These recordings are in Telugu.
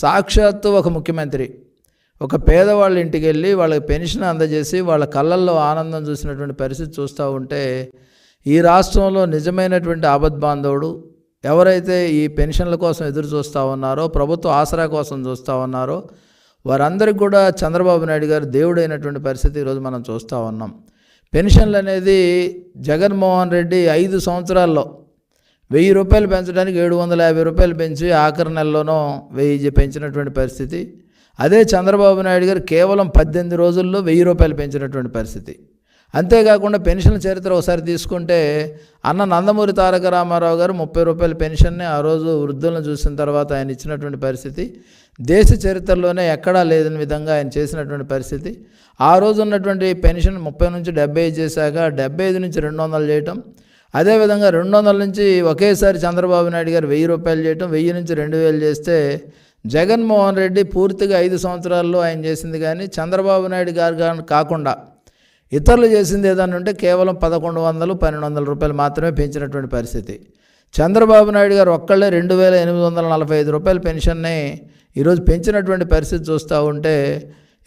సాక్షాత్తు ఒక ముఖ్యమంత్రి. ఒక పేదవాళ్ళ ఇంటికి వెళ్ళి వాళ్ళకి పెన్షన్ అందజేసి వాళ్ళ కళ్ళల్లో ఆనందం చూసినటువంటి పరిస్థితి చూస్తూ ఉంటే ఈ రాష్ట్రంలో నిజమైనటువంటి ఆపద్బాంధవుడు ఎవరైతే ఈ పెన్షన్ల కోసం ఎదురు చూస్తూ ఉన్నారో ప్రభుత్వ ఆసరా కోసం చూస్తూ ఉన్నారో వారందరికీ కూడా చంద్రబాబు నాయుడు గారు దేవుడైనటువంటి పరిస్థితి ఈరోజు మనం చూస్తూ ఉన్నాం. పెన్షన్లు అనేది జగన్మోహన్ రెడ్డి ఐదు సంవత్సరాల్లో వెయ్యి రూపాయలు పెంచడానికి ఏడు వందల యాభై రూపాయలు పెంచి ఆఖరి నెలలోనో వెయ్యి పెంచినటువంటి పరిస్థితి. అదే చంద్రబాబు నాయుడు గారు కేవలం పద్దెనిమిది రోజుల్లో వెయ్యి రూపాయలు పెంచినటువంటి పరిస్థితి. అంతేకాకుండా పెన్షన్ చరిత్ర ఒకసారి తీసుకుంటే అన్న నందమూరి తారక రామారావు గారు ముప్పై రూపాయల పెన్షన్ని ఆ రోజు వృద్ధులను చూసిన తర్వాత ఆయన ఇచ్చినటువంటి పరిస్థితి. దేశ చరిత్రలోనే ఎక్కడా లేదని విధంగా ఆయన చేసినటువంటి పరిస్థితి. ఆ రోజు ఉన్నటువంటి పెన్షన్ ముప్పై నుంచి డెబ్బై ఐదు చేశాక డెబ్బై ఐదు నుంచి రెండు వందలు చేయటం అదేవిధంగా రెండు వందల నుంచి ఒకేసారి చంద్రబాబు నాయుడు గారు వెయ్యి రూపాయలు చేయటం వెయ్యి నుంచి రెండు వేలు చేస్తే జగన్మోహన్ రెడ్డి పూర్తిగా ఐదు సంవత్సరాల్లో ఆయన చేసింది కానీ చంద్రబాబు నాయుడు గారు కాకుండా ఇతరులు చేసింది ఏదన్నా ఉంటే కేవలం పదకొండు వందలు పన్నెండు వందల రూపాయలు మాత్రమే పెంచినటువంటి పరిస్థితి. చంద్రబాబు నాయుడు గారు ఒక్కళ్ళే రెండు వేల ఎనిమిది వందల నలభై ఐదు రూపాయల పెన్షన్ని ఈరోజు పెంచినటువంటి పరిస్థితి చూస్తూ ఉంటే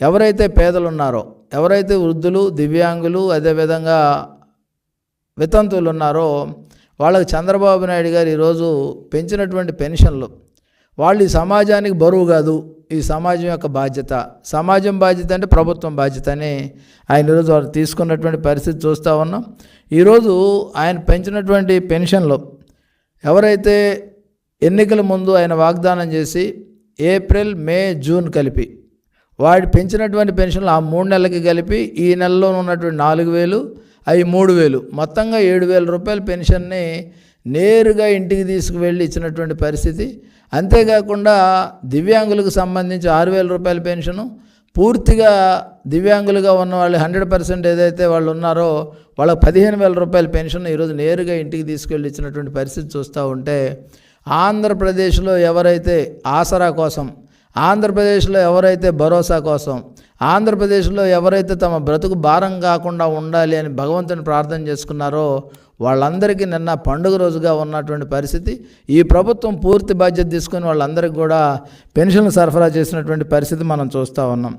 ఎవరైతే పేదలు ఉన్నారో ఎవరైతే వృద్ధులు దివ్యాంగులు అదేవిధంగా వితంతువులు ఉన్నారో వాళ్ళకి చంద్రబాబు నాయుడు గారు ఈరోజు పెంచినటువంటి పెన్షన్లు. వాళ్ళు ఈ సమాజానికి బరువు కాదు ఈ సమాజం యొక్క బాధ్యత. సమాజం బాధ్యత అంటే ప్రభుత్వం బాధ్యత అని ఆయన ఈరోజు వాళ్ళు తీసుకున్నటువంటి పరిస్థితి చూస్తూ ఉన్నాం. ఈరోజు ఆయన పెంచినటువంటి పెన్షన్లు ఎవరైతే ఎన్నికల ముందు ఆయన వాగ్దానం చేసి ఏప్రిల్ మే జూన్ కలిపి వాడు పెంచినటువంటి పెన్షన్లు ఆ మూడు నెలలకి కలిపి ఈ నెలలో ఉన్నటువంటి నాలుగు వేలు అవి మూడు వేలు. మొత్తంగా ఏడు వేల రూపాయల పెన్షన్ని నేరుగా ఇంటికి తీసుకువెళ్ళి ఇచ్చినటువంటి పరిస్థితి. అంతేకాకుండా దివ్యాంగులకు సంబంధించి ఆరు వేల రూపాయల పెన్షను పూర్తిగా దివ్యాంగులుగా ఉన్న వాళ్ళు హండ్రెడ్ పర్సెంట్ ఏదైతే వాళ్ళు ఉన్నారో వాళ్ళకి పదిహేను వేల రూపాయల పెన్షన్ ఈరోజు నేరుగా ఇంటికి తీసుకెళ్ళి ఇచ్చినటువంటి పరిస్థితి చూస్తూ ఉంటే ఆంధ్రప్రదేశ్లో ఎవరైతే ఆసరా కోసం ఆంధ్రప్రదేశ్లో ఎవరైతే భరోసా కోసం ఆంధ్రప్రదేశ్లో ఎవరైతే తమ బ్రతుకు భారం కాకుండా ఉండాలి అని భగవంతుని ప్రార్థన చేసుకున్నారో వాళ్ళందరికీ నిన్న పండుగ రోజుగా ఉన్నటువంటి పరిస్థితి. ఈ ప్రభుత్వం పూర్తి బాధ్యత తీసుకొని వాళ్ళందరికీ కూడా పెన్షన్లు సరఫరా చేసినటువంటి పరిస్థితి మనం చూస్తూ ఉన్నాం.